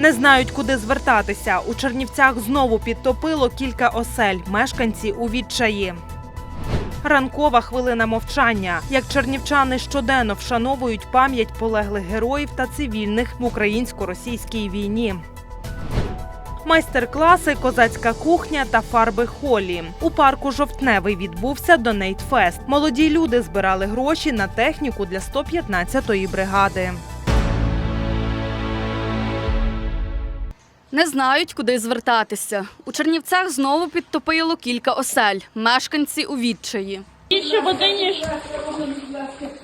Не знають, куди звертатися. У Чернівцях знову підтопило кілька осель. Мешканці у відчаї. Ранкова хвилина мовчання. Як чернівчани щоденно вшановують пам'ять полеглих героїв та цивільних в українсько-російській війні. Майстер-класи, козацька кухня та фарби холі. У парку Жовтневий відбувся Донейтфест. Молоді люди збирали гроші на техніку для 115-ї бригади. Не знають, куди звертатися. У Чернівцях знову підтопило кілька осель. Мешканці у відчаї. Більше води, ніж,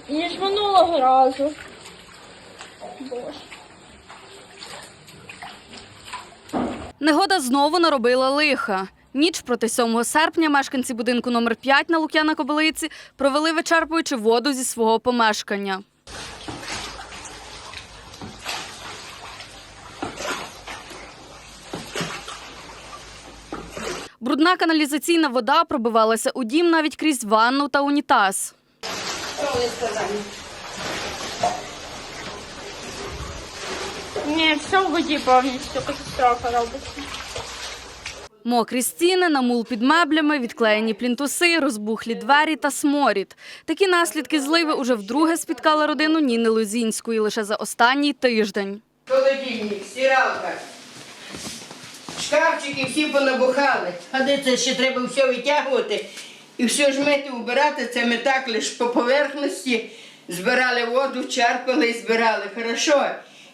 ніж минулого разу. Боже. Негода знову наробила лиха. Ніч проти 7 серпня мешканці будинку номер 5 на Лук'яна Кобилиці провели вичерпуючи воду зі свого помешкання. Брудна каналізаційна вода пробивалася у дім навіть крізь ванну та унітаз. Ні, все в воді повністю катастрофа робиться. Мокрі стіни, намул під меблями, відклеєні плінтуси, розбухлі двері та сморід. Такі наслідки зливи уже вдруге спіткали родину Ніни Лозінської лише за останній тиждень. Холодильник, стиралка. Шкафчики всі понабухали. А де це ще треба все витягувати і все ж мити, убирати. Це ми так лише по поверхності збирали воду, черпали і збирали. Хорошо.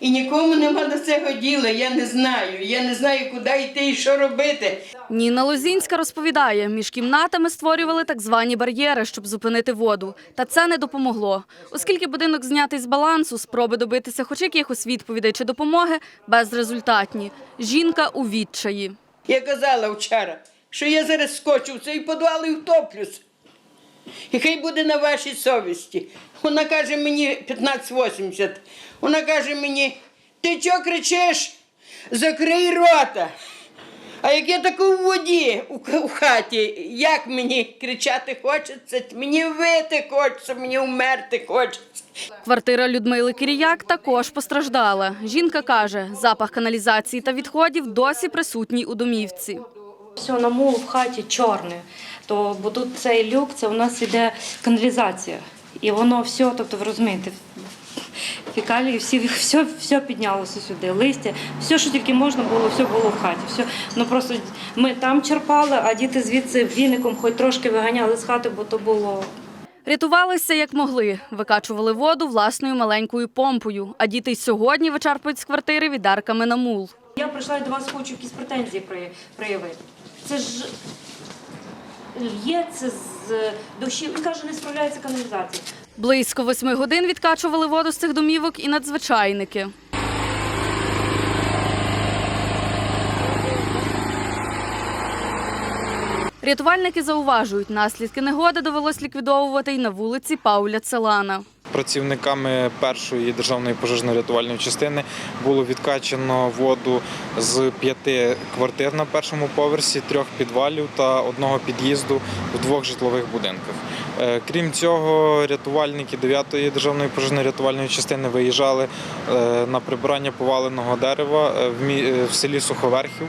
І нікому нема до цього діла. Я не знаю. Я не знаю, куди йти і що робити. Ніна Лозінська розповідає, між кімнатами створювали так звані бар'єри, щоб зупинити воду. Та це не допомогло. Оскільки будинок знятий з балансу, спроби добитися хоч якихось відповідей чи допомоги безрезультатні. Жінка у відчаї. Я казала вчора, що я зараз скочу в цей підвал і втоплюсь. І хай буде на вашій совісті. Вона каже мені 1580. Вона каже мені, ти чого кричиш? Закрий рота. А як я таку в воді у, хаті, як мені кричати хочеться, мені вити хочеться, мені вмерти хочеться. Квартира Людмили Кіріяк також постраждала. Жінка каже, запах каналізації та відходів досі присутній у домівці. Все на намул в хаті чорне. То, бо тут цей люк, це у нас іде каналізація. І воно все, тобто ви розумієте, фекалії, всі, все, все піднялося сюди, листя, все, що тільки можна було, все було в хаті. Все. Ну просто ми там черпали, а діти звідси віником хоч трошки виганяли з хати, бо то було Рятувалися як могли, викачували воду власною маленькою помпою. А діти й сьогодні вичерпують з квартири відерками на мул. Я прийшла і до вас хочу якісь претензії проявити. Це ж л'ється з душі. Він каже, не справляється каналізація. Близько восьми годин відкачували воду з цих домівок і надзвичайники. Рятувальники зауважують, наслідки негоди довелось ліквідовувати й на вулиці Пауля Целана. Працівниками першої державної пожежно-рятувальної частини було відкачано воду з п'яти квартир на першому поверсі, трьох підвалів та одного під'їзду в двох житлових будинках. Е, Крім цього, рятувальники 9-ї державної пожежно-рятувальної частини виїжджали е, на прибирання поваленого дерева е, в селі Суховерхів.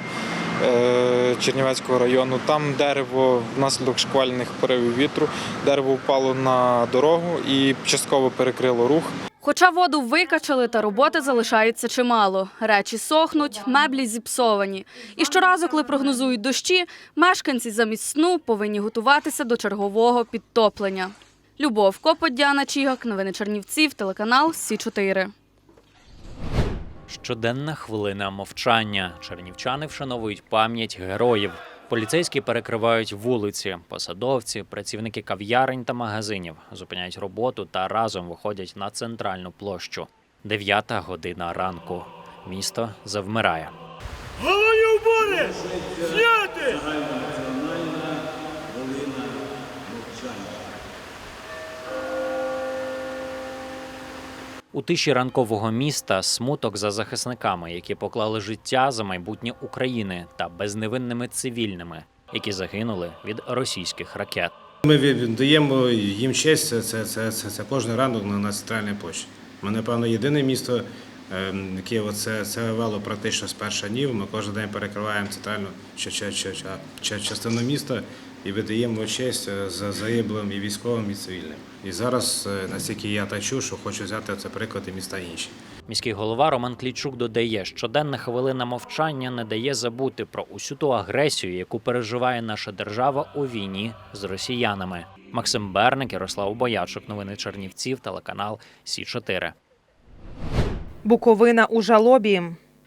Е, Чернівецького району. Там дерево внаслідок шквальних поривів вітру, дерево впало на дорогу і частково перекрило рух. Хоча воду викачали, та роботи залишається чимало. Речі сохнуть, меблі зіпсовані. І щоразу, коли прогнозують дощі, мешканці замість сну повинні готуватися до чергового підтоплення. Любов Копот, Діана Чігак, новини Чернівців, телеканал Сі 4 Щоденна хвилина мовчання. Чернівчани вшановують пам'ять героїв. Поліцейські перекривають вулиці, посадовці, працівники кав'ярень та магазинів зупиняють роботу та разом виходять на центральну площу. Дев'ята година ранку. Місто завмирає. Головні убори! Зняти! У тиші ранкового міста смуток за захисниками, які поклали життя за майбутнє України та безневинними цивільними, які загинули від російських ракет. Ми віддаємо їм честь, це, це, це, це, це кожен ранок на, центральній площі. Ми, напевно, єдине місто ем, Києва це, це вело практично з перших днів. Ми кожен день перекриваємо центральну ча- ча- ча- ча- ча- частину міста і видаємо честь е, за загиблим і військовим, і цивільним. І зараз, е, наскільки я так чув, що хочу взяти це приклад і міста інші. Міський голова Роман Клічук додає, щоденна хвилина мовчання не дає забути про усю ту агресію, яку переживає наша держава у війні з росіянами. Максим Берник, Ярослав Боячук, новини Чернівців, телеканал Сі 4 Буковина у жалобі.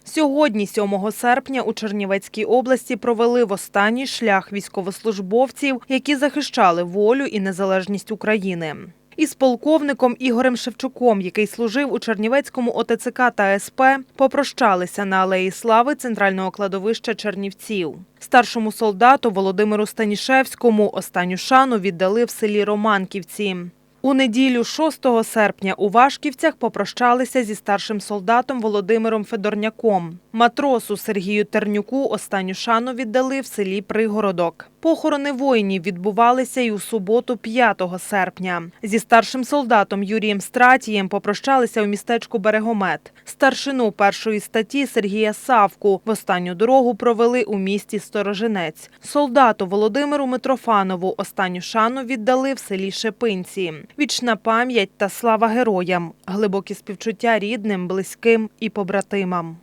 Сьогодні, 7 серпня, у Чернівецькій області провели в останній шлях військовослужбовців, які захищали волю і незалежність України. Із полковником Ігорем Шевчуком, який служив у Чернівецькому ОТЦК та СП, попрощалися на алеї слави центрального кладовища Чернівців. Старшому солдату Володимиру Станішевському останню шану віддали в селі Романківці. У неділю 6 серпня у Вашківцях попрощалися зі старшим солдатом Володимиром Федорняком. Матросу Сергію Тернюку останню шану віддали в селі Пригородок. Похорони воїнів відбувалися і у суботу 5 серпня. Зі старшим солдатом Юрієм Стратієм попрощалися у містечку Берегомет. Старшину першої статті Сергія Савку в останню дорогу провели у місті Сторожинець. Солдату Володимиру Митрофанову останню шану віддали в селі Шепинці. Вічна пам'ять та слава героям, глибокі співчуття рідним, близьким і побратимам.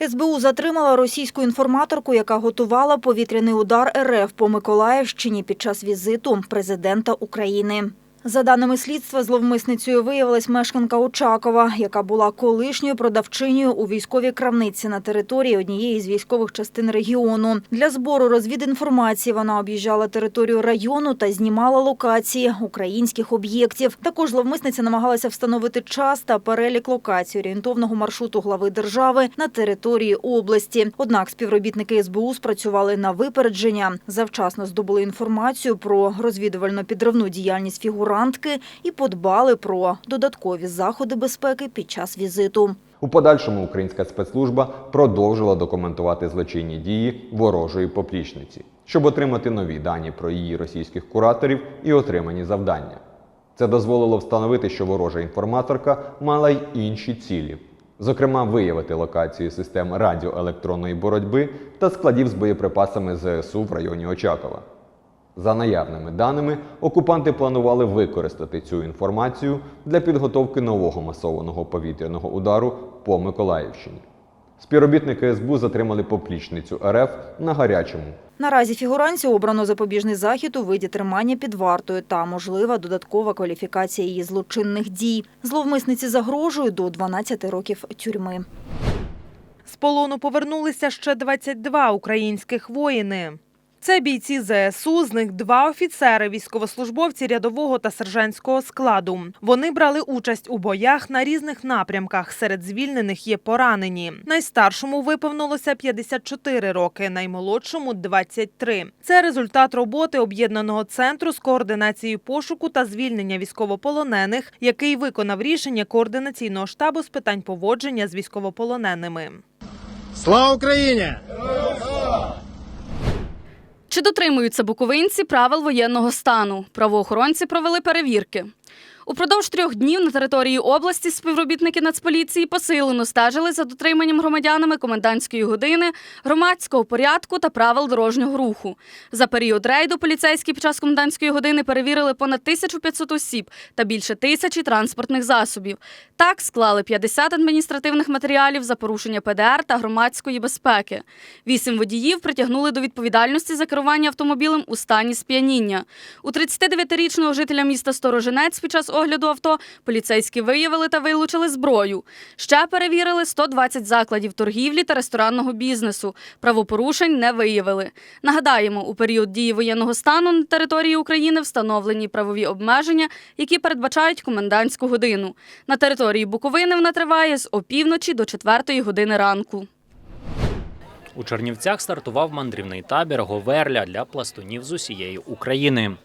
СБУ затримала російську інформаторку, яка готувала повітряний удар РФ по Миколаївщині під час візиту президента України. За даними слідства, зловмисницею виявилась мешканка Очакова, яка була колишньою продавчинею у військовій крамниці на території однієї з військових частин регіону. Для збору розвідінформації вона об'їжджала територію району та знімала локації українських об'єктів. Також зловмисниця намагалася встановити час та перелік локацій орієнтовного маршруту глави держави на території області. Однак співробітники СБУ спрацювали на випередження, завчасно здобули інформацію про розвідувально-підривну діяльність фігурантки і подбали про додаткові заходи безпеки під час візиту. У подальшому українська спецслужба продовжила документувати злочинні дії ворожої поплічниці, щоб отримати нові дані про її російських кураторів і отримані завдання. Це дозволило встановити, що ворожа інформаторка мала й інші цілі, зокрема, виявити локацію систем радіоелектронної боротьби та складів з боєприпасами ЗСУ в районі Очакова. За наявними даними, окупанти планували використати цю інформацію для підготовки нового масованого повітряного удару по Миколаївщині. Співробітники СБУ затримали поплічницю РФ на гарячому. Наразі фігуранці обрано запобіжний захід у виді тримання під вартою та можлива додаткова кваліфікація її злочинних дій. Зловмисниці загрожує до 12 років тюрми. З полону повернулися ще 22 українських воїни. Це бійці ЗСУ, з них два офіцери, військовослужбовці рядового та сержантського складу. Вони брали участь у боях на різних напрямках. Серед звільнених є поранені. Найстаршому виповнилося 54 роки, наймолодшому 23. Це результат роботи об'єднаного центру з координації пошуку та звільнення військовополонених, який виконав рішення координаційного штабу з питань поводження з військовополоненими. Слава Україні! Чи дотримуються буковинці правил воєнного стану? Правоохоронці провели перевірки. Упродовж трьох днів на території області співробітники Нацполіції посилено стежили за дотриманням громадянами комендантської години, громадського порядку та правил дорожнього руху. За період рейду поліцейські під час комендантської години перевірили понад 1500 осіб та більше тисячі транспортних засобів. Так склали 50 адміністративних матеріалів за порушення ПДР та громадської безпеки. Вісім водіїв притягнули до відповідальності за керування автомобілем у стані сп'яніння. У 39-річного жителя міста Сторожинець під час огляду авто поліцейські виявили та вилучили зброю. Ще перевірили 120 закладів торгівлі та ресторанного бізнесу. Правопорушень не виявили. Нагадаємо, у період дії воєнного стану на території України встановлені правові обмеження, які передбачають комендантську годину. На території Буковини вона триває з опівночі до 4 години ранку. У Чернівцях стартував мандрівний табір Говерля для пластунів з усієї України.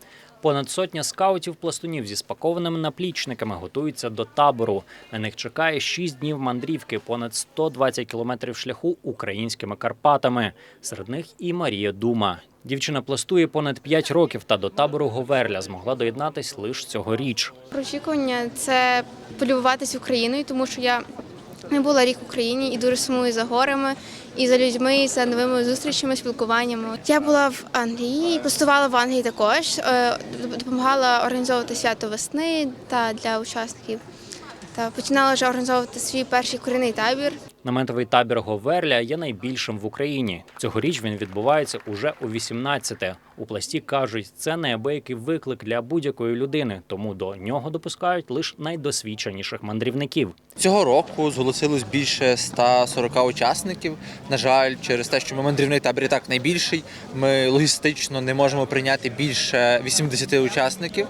Понад сотня скаутів-пластунів зі спакованими наплічниками готуються до табору. На них чекає 6 днів мандрівки, понад 120 кілометрів шляху українськими Карпатами. Серед них і Марія Дума. Дівчина пластує понад 5 років та до табору Говерля змогла доєднатись лише цьогоріч. Очікування це полюбуватись Україною, тому що я не була рік в Україні і дуже сумую за горами, і за людьми, і за новими зустрічами, спілкуваннями. Я була в Англії, постувала в Англії також, е, допомагала організовувати свято весни та для учасників. Та починала вже організовувати свій перший корінний табір. Наметовий табір Говерля є найбільшим в Україні. Цьогоріч він відбувається уже у 18-те. У пласті кажуть, це неабиякий виклик для будь-якої людини, тому до нього допускають лише найдосвідченіших мандрівників. Цього року зголосилось більше 140 учасників. На жаль, через те, що ми мандрівний табір і так найбільший, ми логістично не можемо прийняти більше 80 учасників.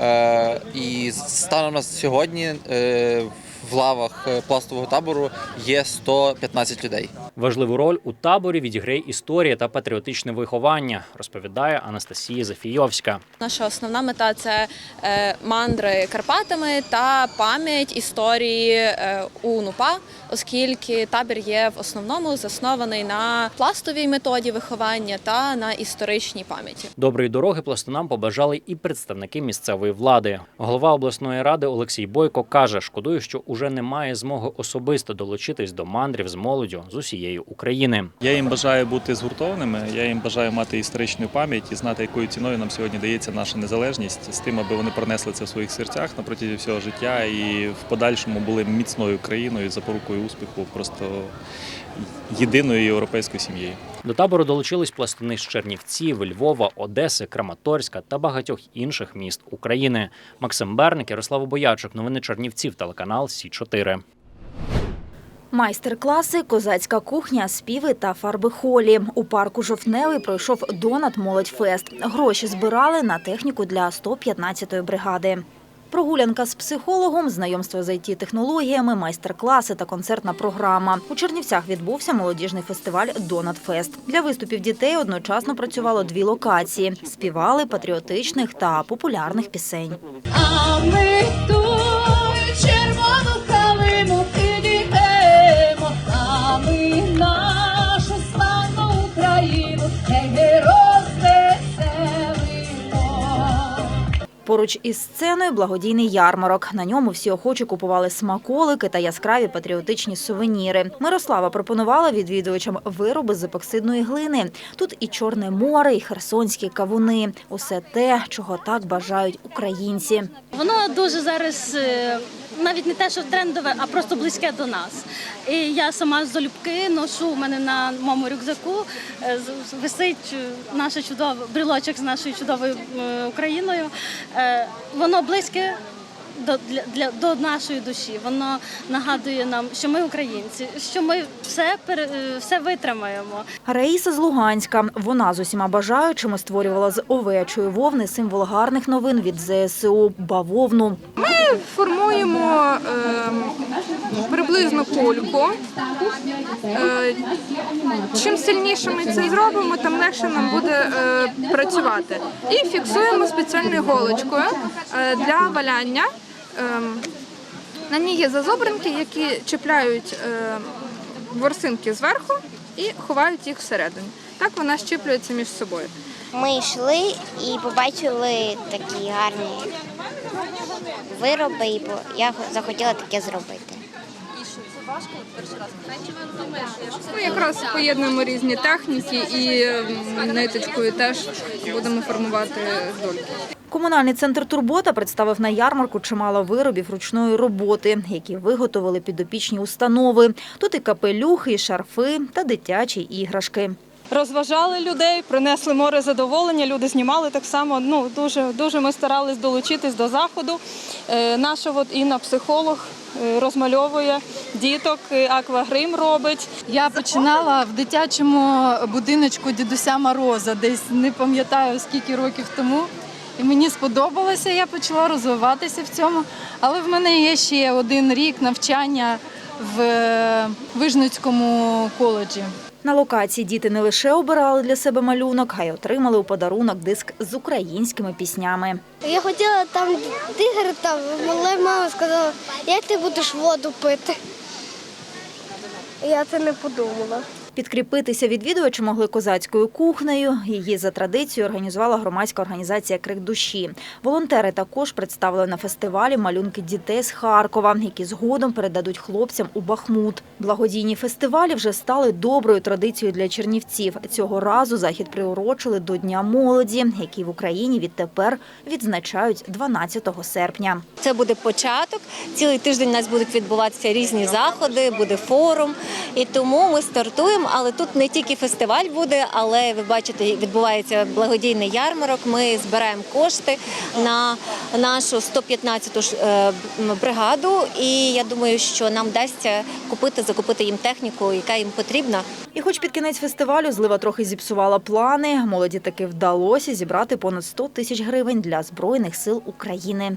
Е, І станом на сьогодні е, в лавах е, пластового табору є 115 людей. Важливу роль у таборі відіграє історія та патріотичне виховання, розповідає Анастасія Зафійовська. Наша основна мета це е, мандри Карпатами та пам'ять історії е, УНУПА, оскільки табір є в основному заснований на пластовій методі виховання та на історичній пам'яті. Доброї дороги пластунам побажали і представники місцевої влади. Голова обласної ради Олексій Бойко каже, шкодує, що уже немає змоги особисто долучитись до мандрів з молоддю з усієї України. Я їм бажаю бути згуртованими. Я їм бажаю мати історичну пам'ять і знати, якою ціною нам сьогодні дається наша незалежність, з тим, аби вони пронесли це в своїх серцях на протязі всього життя і в подальшому були міцною країною, запорукою успіху, просто єдиною європейською сім'єю. До табору долучились пластуни з Чернівців, Львова, Одеси, Краматорська та багатьох інших міст України. Максим Берник, Ярослав Боячик, новини Чернівців, телеканал Сі 4 Майстер-класи, козацька кухня, співи та фарби холі. У парку Жовтневий пройшов Донат Молодь Фест. Гроші збирали на техніку для 115-ї бригади. Прогулянка з психологом, знайомство з it технологіями майстер-класи та концертна програма. У Чернівцях відбувся молодіжний фестиваль Донат Фест. Для виступів дітей одночасно працювало дві локації: співали патріотичних та популярних пісень. А ми ту червону Поруч із сценою благодійний ярмарок. На ньому всі охочі купували смаколики та яскраві патріотичні сувеніри. Мирослава пропонувала відвідувачам вироби з епоксидної глини. Тут і Чорне море, і херсонські кавуни. Усе те, чого так бажають українці. Воно дуже зараз е, навіть не те, що трендове, а просто близьке до нас. І я сама залюбки ношу у мене на моєму рюкзаку е, з- висить е, наша чудова брілочок з нашою чудовою Україною. Е, Воно близьке. До для, для до нашої душі воно нагадує нам, що ми українці, що ми все е, все витримаємо. Раїса з Луганська. Вона з усіма бажаючими створювала з овечої вовни символ гарних новин від ЗСУ – бавовну. Ми формуємо е, приблизно кульку. Е, чим сильніше ми це зробимо, тим легше нам буде е, працювати. І фіксуємо спеціальною голочкою е, для валяння. Е, на ній є зазобринки, які чіпляють е, ворсинки зверху і ховають їх всередині. Так вона щіплюється між собою. Ми йшли і побачили такі гарні вироби, і я захотіла таке зробити. Ми якраз поєднуємо різні техніки і ниточкою теж будемо формувати дольки. Комунальний центр Турбота представив на ярмарку чимало виробів ручної роботи, які виготовили підопічні установи. Тут і капелюхи, і шарфи та дитячі іграшки. розважали людей, принесли море задоволення. Люди знімали так само. Ну дуже дуже ми старались долучитись до заходу. Е, наша от Інна психолог е, розмальовує діток, е, аквагрим робить. Я починала в дитячому будиночку дідуся Мороза, десь не пам'ятаю скільки років тому. І мені сподобалося, я почала розвиватися в цьому. Але в мене є ще один рік навчання в е, Вижницькому коледжі. На локації діти не лише обирали для себе малюнок, а й отримали у подарунок диск з українськими піснями. Я хотіла там тигр, там, але мама сказала, як ти будеш воду пити. Я це не подумала. Підкріпитися відвідувачі могли козацькою кухнею. Її за традицією організувала громадська організація Крик душі. Волонтери також представили на фестивалі малюнки дітей з Харкова, які згодом передадуть хлопцям у Бахмут. Благодійні фестивалі вже стали доброю традицією для чернівців. Цього разу захід приурочили до Дня молоді, який в Україні відтепер відзначають 12 серпня. Це буде початок. Цілий тиждень у нас будуть відбуватися різні заходи, буде форум. І тому ми стартуємо. Але тут не тільки фестиваль буде, але ви бачите, відбувається благодійний ярмарок. Ми збираємо кошти на нашу 115-ту ж, е, бригаду. І я думаю, що нам вдасться купити, закупити їм техніку, яка їм потрібна. І хоч під кінець фестивалю злива трохи зіпсувала плани, молоді таки вдалося зібрати понад 100 тисяч гривень для Збройних сил України.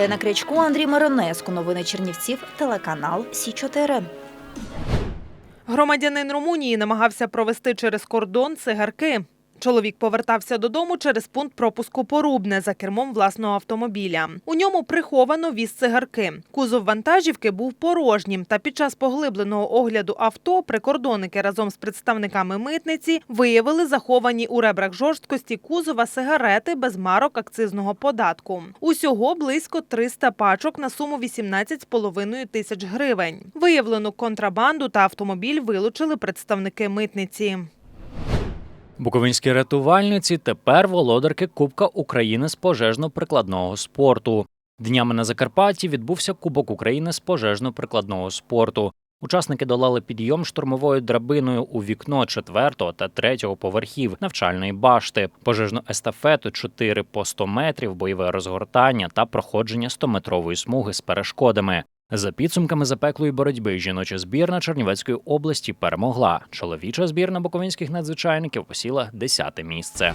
Олена Крячко, Андрій Миронеско. Новини Чернівців. Телеканал Сі 4 Громадянин Румунії намагався провести через кордон цигарки. Чоловік повертався додому через пункт пропуску Порубне за кермом власного автомобіля. У ньому приховано віз цигарки. Кузов вантажівки був порожнім. Та під час поглибленого огляду авто прикордонники разом з представниками митниці виявили заховані у ребрах жорсткості кузова сигарети без марок акцизного податку. Усього близько 300 пачок на суму 18,5 тисяч гривень. Виявлену контрабанду та автомобіль вилучили представники митниці. Буковинські рятувальниці тепер володарки Кубка України з пожежно-прикладного спорту. Днями на Закарпатті відбувся Кубок України з пожежно-прикладного спорту. Учасники долали підйом штурмовою драбиною у вікно четвертого та третього поверхів навчальної башти, пожежну естафету 4 по 100 метрів, бойове розгортання та проходження 100-метрової смуги з перешкодами. За підсумками запеклої боротьби жіноча збірна Чернівецької області перемогла. Чоловіча збірна буковинських надзвичайників посіла 10 місце.